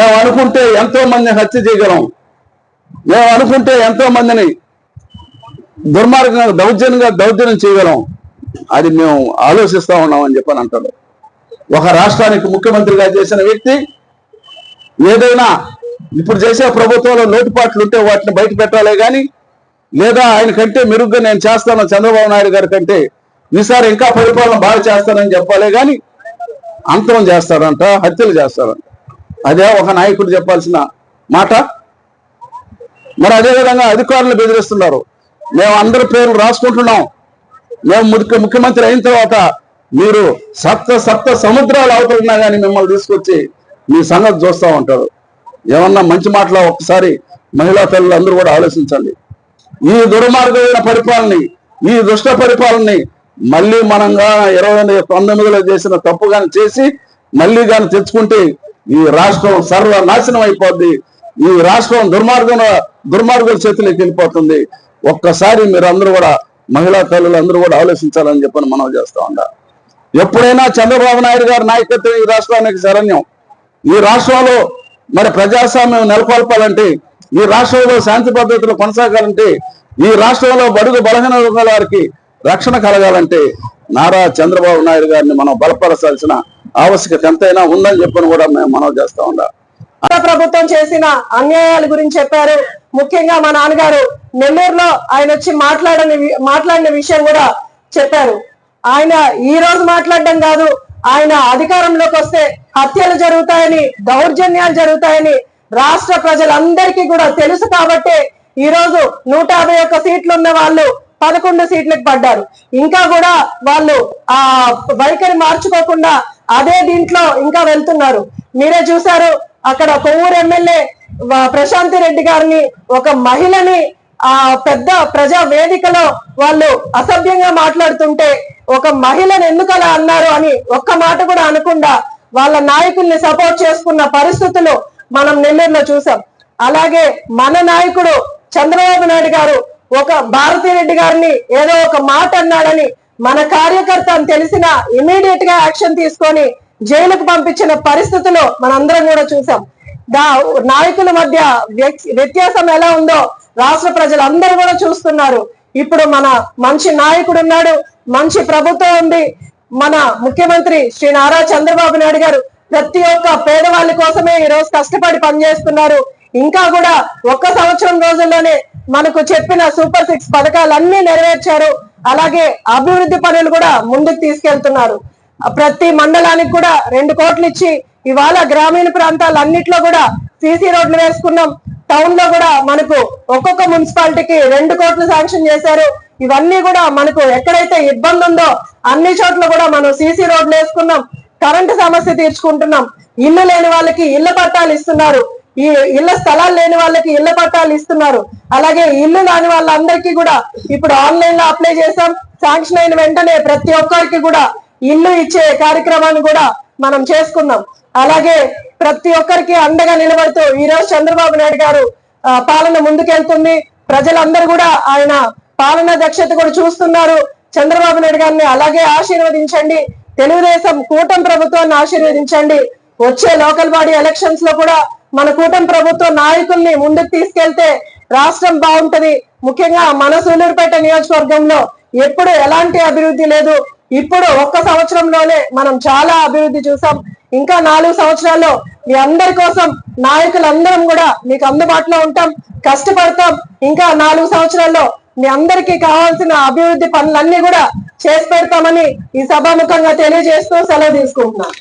మేము అనుకుంటే ఎంతో మందిని హత్య చేయగలం. మేము అనుకుంటే ఎంతో మందిని దుర్మార్గంగా దౌర్జన్యంగా దౌర్జన్యం చేయగలం. అది మేము ఆలోచిస్తా ఉన్నామని చెప్పని అంటాడు ఒక రాష్ట్రానికి ముఖ్యమంత్రిగా చేసిన వ్యక్తి ఏదైనా ఇప్పుడు చేసే ప్రభుత్వంలో లోటుపాట్లు ఉంటే వాటిని బయట పెట్టాలే కానీ లేదా ఆయన కంటే మెరుగ్గా నేను చేస్తాను చంద్రబాబు నాయుడు గారి కంటే ఈసారి ఇంకా పరిపాలన బాగా చేస్తానని చెప్పాలే కానీ అంతరం చేస్తారంట హత్యలు చేస్తారంట. అదే ఒక నాయకుడు చెప్పాల్సిన మాట. మరి అదేవిధంగా అధికారులు బెదిరిస్తున్నారు. మేము అందరి పేర్లు రాసుకుంటున్నాం. మేము ముఖ్యమంత్రి అయిన తర్వాత మీరు సప్త సప్త సముద్రాలు అవుతున్నా కానీ మిమ్మల్ని తీసుకొచ్చి మీ సంగతి చూస్తూ ఉంటారు. ఏమన్నా మంచి మాటలో ఒక్కసారి మహిళా తల్లులు అందరూ కూడా ఆలోచించండి. ఈ దుర్మార్గమైన పరిపాలనని ఈ దుష్ట పరిపాలనని మళ్ళీ మనంగా ఇరవై పంతొమ్మిదిలో చేసిన తప్పు కానీ చేసి మళ్ళీ కానీ తెచ్చుకుంటే ఈ రాష్ట్రం సర్వ నాశనం అయిపోద్ది. ఈ రాష్ట్రం దుర్మార్గం దుర్మార్గుల చేతిలోకి వెళ్ళిపోతుంది. ఒక్కసారి మీరు అందరూ కూడా మహిళా తల్లులు అందరూ కూడా ఆలోచించాలని చెప్పని మనం చేస్తా ఉండాలి ఎప్పుడైనా చంద్రబాబు నాయుడు గారి నాయకత్వం ఈ రాష్ట్రానికి శరణ్యం. ఈ రాష్ట్రంలో మరి ప్రజాస్వామ్యం నెలకొల్పాలంటే ఈ రాష్ట్రంలో శాంతి పద్ధతులు కొనసాగాలంటే ఈ రాష్ట్రంలో బడుగు బలహీన వర్గాల వారికి రక్షణ కలగాలంటే నారా చంద్రబాబు నాయుడు గారిని మనం బలపరచాల్సిన ఆవశ్యకత ఎంతైనా ఉందని చెప్పని కూడా మేము మనం చేస్తా ఉండా. ప్రభుత్వం చేసిన అన్యాయాల గురించి చెప్పారు. ముఖ్యంగా మా నాన్నగారు నెల్లూరులో ఆయన వచ్చి మాట్లాడని మాట్లాడిన విషయం కూడా చెప్పారు. ఆయన ఈ రోజు మాట్లాడడం కాదు ఆయన అధికారంలోకి వస్తే హత్యలు జరుగుతాయని దౌర్జన్యాలు జరుగుతాయని రాష్ట్ర ప్రజలందరికీ కూడా తెలుసు కాబట్టి ఈ రోజు నూట యాభై ఒక్క సీట్లు ఉన్న వాళ్ళు పదకొండు సీట్లకు పడ్డారు. ఇంకా కూడా వాళ్ళు ఆ వైఖరి మార్చుకోకుండా అదే దీంట్లో ఇంకా వెళ్తున్నారు. మీరే చూసారు అక్కడ కొవ్వూరు ఎమ్మెల్యే ప్రశాంతి రెడ్డి గారిని ఒక మహిళని ఆ పెద్ద ప్రజా వేదికలో వాళ్ళు అసభ్యంగా మాట్లాడుతుంటే ఒక మహిళను ఎందుకు అలా అన్నారు అని ఒక్క మాట కూడా అనకుండా వాళ్ళ నాయకుల్ని సపోర్ట్ చేసుకున్న పరిస్థితులు మనం నెల్లూరులో చూసాం. అలాగే మన నాయకుడు చంద్రబాబు నాయుడు గారు ఒక భారతీ రెడ్డి గారిని ఏదో ఒక మాట అన్నాడని మన కార్యకర్త అని తెలిసిన ఇమీడియట్గా యాక్షన్ తీసుకొని జైలుకు పంపించిన పరిస్థితులు మనందరం కూడా చూసాం. దా నాయకుల మధ్య వ్యక్- వ్యత్యాసం ఎలా ఉందో రాష్ట్ర ప్రజలందరూ కూడా చూస్తున్నారు. ఇప్పుడు మన మంచి నాయకుడు ఉన్నాడు మంచి ప్రభుత్వం ఉంది. మన ముఖ్యమంత్రి శ్రీ నారా చంద్రబాబు నాయుడు గారు ప్రతి ఒక్క పేదవాళ్ళ కోసమే ఈ రోజు కష్టపడి పనిచేస్తున్నారు. ఇంకా కూడా ఒక్క సంవత్సరం రోజుల్లోనే మనకు చెప్పిన సూపర్ సిక్స్ పథకాలన్నీ నెరవేర్చారు. అలాగే అభివృద్ధి పనులు కూడా ముందుకు తీసుకెళ్తున్నారు. ప్రతి మండలానికి కూడా రెండు కోట్లు ఇచ్చి ఇవాళ గ్రామీణ ప్రాంతాలన్నిట్లో కూడా సీసీ రోడ్లు వేసుకున్నాం. టౌన్లో కూడా మనకు ఒక్కొక్క మున్సిపాలిటీకి రెండు కోట్లు శాంక్షన్ చేశారు. ఇవన్నీ కూడా మనకు ఎక్కడైతే ఇబ్బంది ఉందో అన్ని చోట్ల కూడా మనం సీసీ రోడ్లు వేసుకున్నాం. కరెంటు సమస్య తీర్చుకుంటున్నాం. ఇల్లు లేని వాళ్ళకి ఇళ్ళ పట్టాలు ఇస్తున్నారు. ఈ ఇళ్ళ స్థలాలు లేని వాళ్ళకి ఇళ్ళ పట్టాలు ఇస్తున్నారు. అలాగే ఇల్లు లేని వాళ్ళందరికీ కూడా ఇప్పుడు ఆన్లైన్లో అప్లై చేసాం శాంక్షన్ అయిన వెంటనే ప్రతి ఒక్కరికి కూడా ఇల్లు ఇచ్చే కార్యక్రమాన్ని కూడా మనం చేసుకున్నాం అలాగే ప్రతి ఒక్కరికి అండగా నిలబడుతూ ఈ రోజు చంద్రబాబు నాయుడు గారు పాలన ముందుకెళ్తుంది. ప్రజలందరూ కూడా ఆయన పాలన దక్షత కూడా చూస్తున్నారు. చంద్రబాబు నాయుడు గారిని అలాగే ఆశీర్వదించండి. తెలుగుదేశం కూటమి ప్రభుత్వాన్ని ఆశీర్వదించండి. వచ్చే లోకల్ బాడీ ఎలక్షన్స్లో కూడా మన కూటమి ప్రభుత్వ నాయకుల్ని ముందుకు తీసుకెళ్తే రాష్ట్రం బాగుంటది. ముఖ్యంగా మన సూలూరుపేట నియోజకవర్గంలో ఎప్పుడు ఎలాంటి అభివృద్ధి లేదు. ఇప్పుడు ఒక్క సంవత్సరంలోనే మనం చాలా అభివృద్ధి చూసాం. ఇంకా నాలుగు సంవత్సరాల్లో మీ అందరి కోసం నాయకులందరం కూడా మీకు అందుబాటులో ఉంటాం. కష్టపడతాం. ఇంకా నాలుగు సంవత్సరాల్లో మీ అందరికీ కావాల్సిన అభివృద్ధి పనులన్నీ కూడా చేసి పెడతామని ఈ సభాముఖంగా తెలియజేస్తూ సెలవు తీసుకుంటున్నాను.